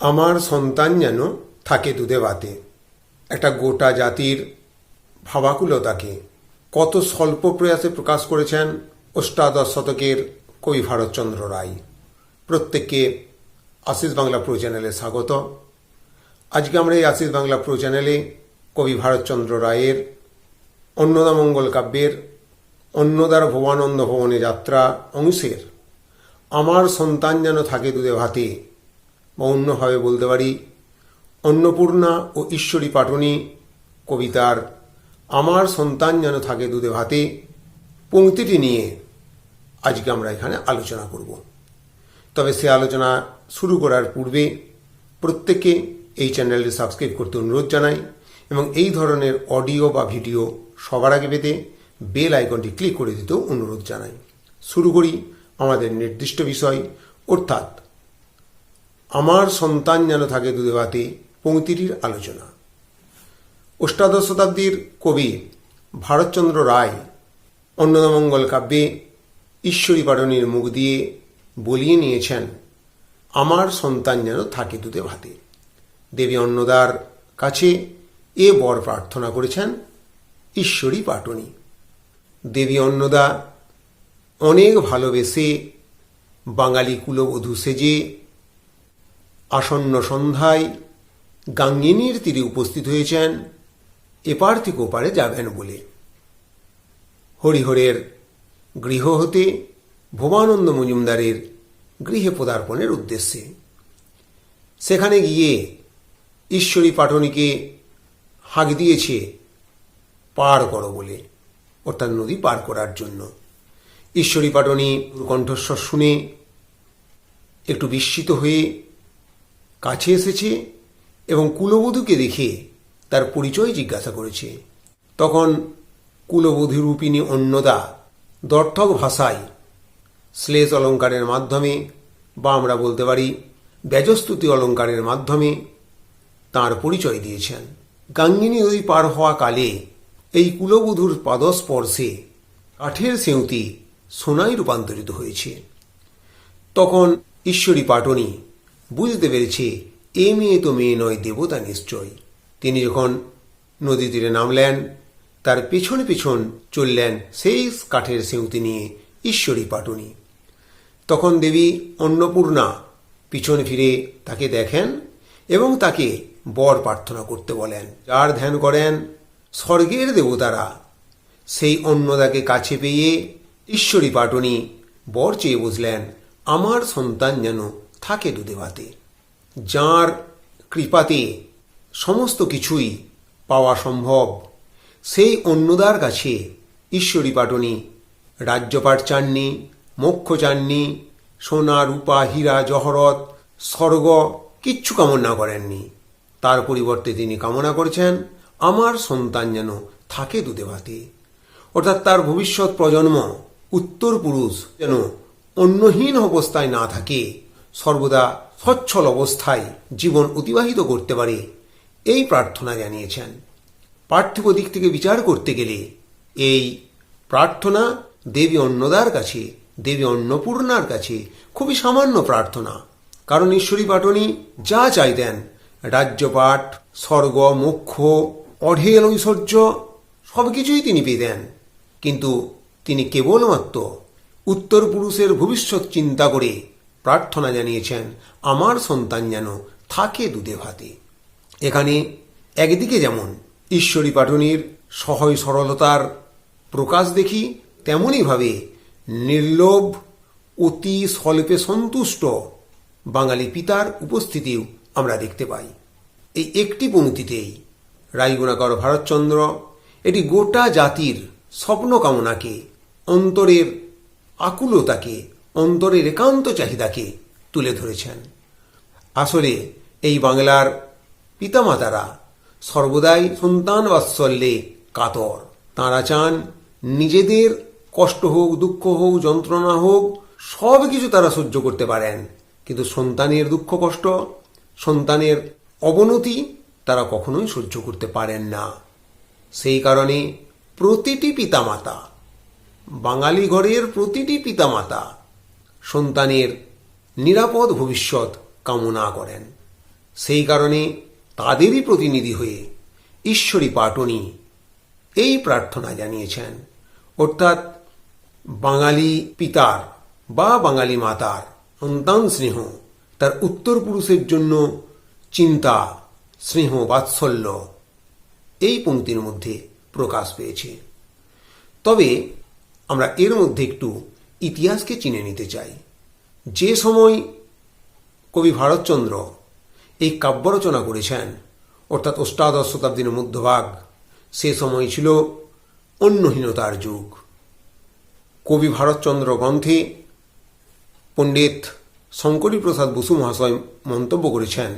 আমার সন্তান যেন থাকে দুধে ভাতে একটা গোটা জাতির ভাবাকুলতাকে কত স্বল্প প্রয়াসে প্রকাশ করেছেন অষ্টাদশ শতকের কবি ভারতচন্দ্র রায়। প্রত্যেককে আশিস বাংলা প্রো চ্যানেলে স্বাগত। আজকে আমরা এই আশিস বাংলা প্রো চ্যানেলে কবি ভারতচন্দ্র রায়ের অন্নদামঙ্গল কাব্যের অন্নদার ভবানন্দ ভবনে যাত্রা অংশের আমার সন্তান যেন থাকে দুধে ভাতে বা অন্যভাবে বলতে পারি, অন্নপূর্ণা ও ঈশ্বরী পাটনি কবিতার আমার সন্তান যেন থাকে দুধে ভাতে পংক্তিটি নিয়ে আজকে আমরা এখানে আলোচনা করব। তবে সে আলোচনা শুরু করার পূর্বে প্রত্যেককে এই চ্যানেলটি সাবস্ক্রাইব করতে অনুরোধ জানাই এবং এই ধরনের অডিও বা ভিডিও সবার আগে পেতে বেল আইকনটি ক্লিক করে দিতেও অনুরোধ জানাই। শুরু করি আমাদের নির্দিষ্ট বিষয়, অর্থাৎ আমার সন্তান যেন থাকে দুধে ভাতে পংক্তিটির আলোচনা। অষ্টাদশ শতাব্দীর কবি ভারতচন্দ্র রায় অন্নদামঙ্গল কাব্যে ঈশ্বরী পাটনির মুখ দিয়ে বলিয়ে নিয়েছেন, আমার সন্তান যেন থাকে দুধে ভাতে দেবী অন্নদার কাছে এ বর প্রার্থনা করেছেন ঈশ্বরী পাটনি। দেবী অন্নদা অনেক ভালোবেসে বাঙালি কুলবধূ সেজে আসন্ন সন্ধ্যায় গাঙ্গিনীর তীরে উপস্থিত হয়েছেন। এপার থেকে ওপারে যাবেন বলে। হরিহরের গৃহ হতে ভবানন্দ মজুমদারের গৃহে পদার্পণের উদ্দেশ্যে। সেখানে গিয়ে ঈশ্বরী পাটনীকে হাঁক দিয়েছে, পার করো বলে, অর্থাৎ নদী পার করার জন্য। ঈশ্বরী পাটনী কণ্ঠস্বর শুনে একটু বিস্মিত হয়ে কাছে এসেছে এবং কুলবধূকে দেখে তার পরিচয় জিজ্ঞাসা করেছে। তখন কুলবধূ রূপিণী অন্নদা দর্থক ভাষায় শ্লেষ অলঙ্কারের মাধ্যমে বা আমরা বলতে পারি, ব্যজস্তুতি অলঙ্কারের মাধ্যমে তার পরিচয় দিয়েছেন। গাঙ্গিনী নদী পার হওয়া কালে এই কুলবধূর পাদস্পর্শে কাঠের সেঁউতি সোনায় রূপান্তরিত হয়েছে। তখন ঈশ্বরী পাটনি বুঝতে পেরেছে, এ মেয়ে তো মেয়ে নয়, দেবতা নিশ্চয়। তিনি যখন নদী তীরে নামলেন, তার পেছনে পেছন চললেন সেই কাঠের সেঁউতি নিয়ে ঈশ্বরী পাটনি। তখন দেবী অন্নপূর্ণা পিছন ফিরে তাকে দেখেন এবং তাকে বর প্রার্থনা করতে বলেন। যার ধ্যান করেন স্বর্গের দেবতারা, সেই অন্নদাকে কাছে পেয়ে ঈশ্বরী পাটনি বর চেয়ে বুঝলেন, আমার সন্তান যেন থাকে দুধে ভাতে যাঁর কৃপাতে সমস্ত কিছুই পাওয়া সম্ভব। সেই অন্নদার কাছে ঈশ্বরী পাটনি, রাজ্যপাট চাননি, মোক্ষ চাননি, সোনা, রূপা, হীরা, জহরত, স্বর্গ কিচ্ছু কামনা করেননি। তার পরিবর্তে তিনি কামনা করেছেন, আমার সন্তান যেন থাকে দুধে ভাতে অর্থাৎ তার ভবিষ্যৎ প্রজন্ম উত্তর পুরুষ যেন অন্যহীন অবস্থায় না থাকে। সর্বদা সচ্ছল অবস্থায় জীবন অতিবাহিত করতে পারে, এই প্রার্থনা জানিয়েছেন। পার্থিব দিক থেকে বিচার করতে গেলে এই প্রার্থনা দেবী অন্নদার কাছে, দেবী অন্নপূর্ণার কাছে খুবই সামান্য প্রার্থনা। কারণ ঈশ্বরী পাটনি যা চাইতেন রাজ্যপাট স্বর্গ, মোক্ষ, অঢেল ঐশ্বর্য, সবকিছুই তিনি পেতেন। কিন্তু তিনি কেবলমাত্র উত্তর পুরুষের ভবিষ্যৎ চিন্তা করে প্রার্থনা জানিয়েছেন, আমার সন্তান যেন থাকে দুধে ভাতে এখানে একদিকে যেমন ঈশ্বরী পাটনির সহয় সরলতার প্রকাশ দেখি তেমনইভাবে নির্লোভ, অতি স্বল্পে সন্তুষ্ট বাঙালি পিতার উপস্থিতিও আমরা দেখতে পাই। এই একটি পংক্তিতেই রায়গুণাকর ভারতচন্দ্র এটি গোটা জাতির স্বপ্ন কামনাকে অন্তরের আকুলতাকে অন্তরের একান্ত চাহিদাকে তুলে ধরেছেন। আসলে এই বাংলার পিতামাতারা সর্বদাই সন্তান বাৎসল্যে কাতর। তাঁরা চান নিজেদের কষ্ট হোক, দুঃখ হোক, যন্ত্রণা হোক, সব কিছু তারা সহ্য করতে পারেন। কিন্তু সন্তানের দুঃখ কষ্ট, সন্তানের অবনতি তারা কখনোই সহ্য করতে পারেন না। সেই কারণে প্রতিটি পিতামাতা, বাঙালি ঘরের প্রতিটি পিতামাতা সন্তানের নিরাপদ ভবিষ্যৎ কামনা করেন। সেই কারণে তাদেরই প্রতিনিধি হয়ে ঈশ্বরী পাটনি এই প্রার্থনা জানিয়েছেন। অর্থাৎ বাঙালি পিতার বা বাঙালি মাতার সন্তান স্নেহ, তার উত্তর পুরুষের জন্য চিন্তা, স্নেহ, বাৎসল্য এই পংক্তির মধ্যে প্রকাশ পেয়েছে। তবে আমরা এর মধ্যে একটু ইতিহাসকে চিনে নিতে চাই। যে সময় কবি ভারতচন্দ্র এই কাব্য রচনা করেছেন, অর্থাৎ অষ্টাদশ শতাব্দীর মধ্যভাগ, সে সময় ছিল অন্যহীনতার যুগ। কবি ভারতচন্দ্র গ্রন্থে পণ্ডিত শঙ্করী প্রসাদ বসু মহাশয় মন্তব্য করেছেন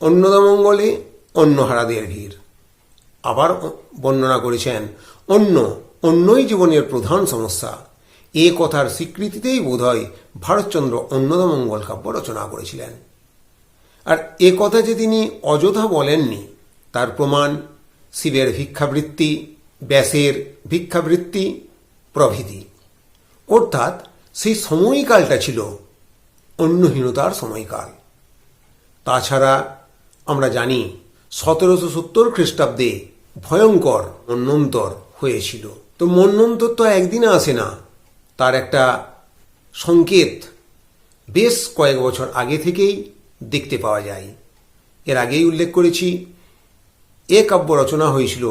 অন্নদামঙ্গলে অন্নহারাদের ভিড়। আবার বর্ণনা করেছেন অন্য অন্যই জীবনের প্রধান সমস্যা। এ কথার স্বীকৃতিতেই বোধহয় ভারতচন্দ্র অন্নদামঙ্গল কাব্য রচনা করেছিলেন। আর এ কথা যে তিনি অযথা বলেননি, তার প্রমাণ শিবের ভিক্ষাবৃত্তি, ব্যাসের ভিক্ষাবৃত্তি, প্রভৃতি। অর্থাৎ সেই সময়কালটা ছিল অন্যহীনতার সময়কাল। তাছাড়া আমরা জানি সতেরোশো সত্তর খ্রিস্টাব্দে ভয়ঙ্কর মন্বন্তর হয়েছিল। তো মন্বন্তর তো একদিনে আসে না। তার একটা সংকেত বেশ কয়েক বছর আগে থেকেই দেখতে পাওয়া যায়। এর আগেই উল্লেখ করেছি, এ কাব্য রচনা হয়েছিল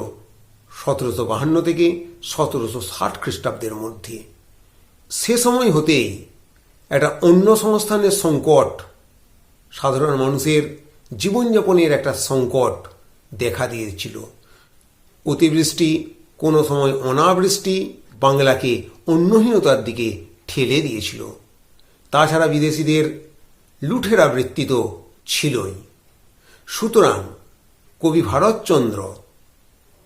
সতেরোশো বাহান্ন থেকে সতেরোশো ষাট খ্রিস্টাব্দের মধ্যে। সে সময় হতেই একটা অন্য সংস্থানের সংকট, সাধারণ মানুষের জীবনযাপনের একটা সংকট দেখা দিয়েছিল। অতিবৃষ্টি, কোনো সময় অনাবৃষ্টি বাংলাকে অন্যহীনতার দিকে ঠেলে দিয়েছিল। তাছাড়া বিদেশিদের লুঠেরা বৃত্তি তো ছিলই। সুতরাং কবি ভারতচন্দ্র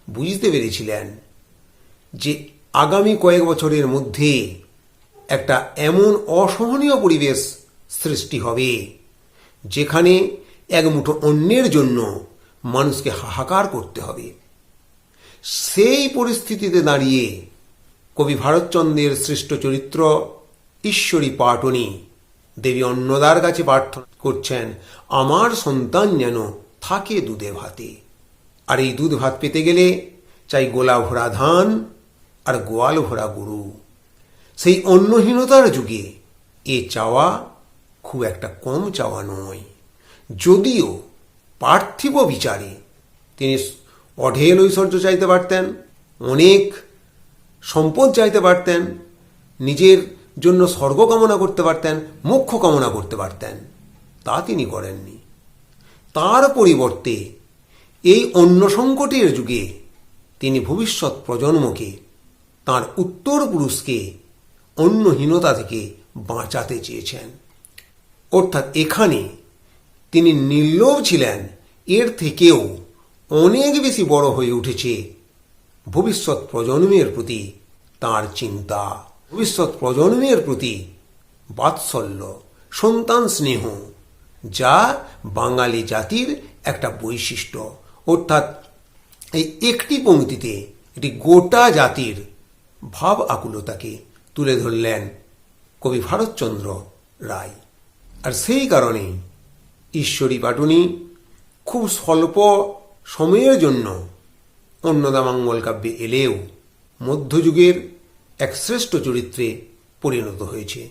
বুঝতে পেরেছিলেন যে আগামী কয়েক বছরের মধ্যে একটা এমন অসহনীয় পরিবেশ সৃষ্টি হবে, যেখানে এক মুঠো অন্যের জন্য মানুষকে হাহাকার করতে হবে। সেই পরিস্থিতিতে দাঁড়িয়ে কবি ভারতচন্দ্রের সৃষ্ট চরিত্র ঈশ্বরী পাটনি। দেবী অন্নদার কাছে প্রার্থনা করছেন, আমার সন্তান যেন থাকে দুধে ভাতে। আর এই দুধ ভাত পেতে গেলে চাই গোলা ভরা ধান আর গোয়াল ভরা গরু। সেই অন্নহীনতার যুগে এ চাওয়া খুব একটা কম চাওয়া নয়। যদিও পার্থিব বিচারে তিনি অঢেল ঐশ্বর্য চাইতে পারতেন। অনেক সম্পদ চাইতে পারতেন, নিজের জন্য স্বর্গ কামনা করতে পারতেন, মোক্ষ কামনা করতে পারতেন। তা তিনি করেননি। তার পরিবর্তে এই অন্য সংকটের যুগে তিনি ভবিষ্যৎ প্রজন্মকে, তার উত্তর পুরুষকে অন্যহীনতা থেকে বাঁচাতে চেয়েছেন। অর্থাৎ এখানে তিনি নির্লোভ ছিলেন। এর থেকেও অনেক বেশি বড় হয়ে উঠেছে ভবিষ্যৎ প্রজন্মের প্রতি তার চিন্তা। ভবিষ্যৎ প্রজন্মের প্রতি বাৎসল্য, সন্তান স্নেহ, যা বাঙালি জাতির একটা বৈশিষ্ট্য। অর্থাৎ এই একটি পংক্তিতে এটি গোটা জাতির ভাব আকুলতাকে তুলে ধরলেন কবি ভারতচন্দ্র রায়। আর সেই কারণে ঈশ্বরী পাটুনি খুব স্বল্প সময়ের জন্য অন্নদামঙ্গল কাব্যে এলেও মধ্যযুগের এক শ্রেষ্ঠ চরিত্রে পরিণত হয়েছে।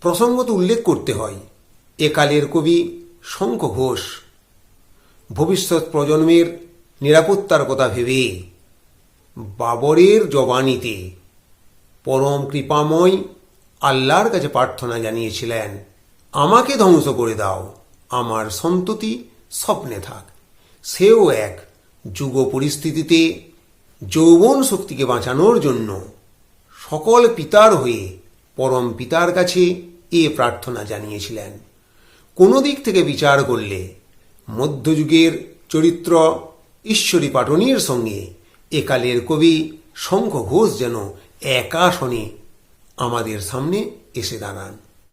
প্রসঙ্গত উল্লেখ করতে হয় একালের কবি শঙ্খ ঘোষ। ভবিষ্যৎ প্রজন্মের নিরাপত্তার কথা ভেবে বাবরের জবানিতে পরম কৃপাময় আল্লাহর কাছে প্রার্থনা জানিয়েছিলেন, আমাকে ধ্বংস করে দাও, আমার সন্ততি স্বপ্নে থাক। সেও এক যুগ পরিস্থিতিতে যৌবন শক্তিকে বাঁচানোর জন্য সকল পিতার হয়ে পরম পিতার কাছে এ প্রার্থনা জানিয়েছিলেন। কোনো দিক থেকে বিচার করলে মধ্যযুগের চরিত্র ঈশ্বরী পাটনির সঙ্গে একালের কবি শঙ্খ ঘোষ যেন একা শনে, আমাদের সামনে এসে দাঁড়ান।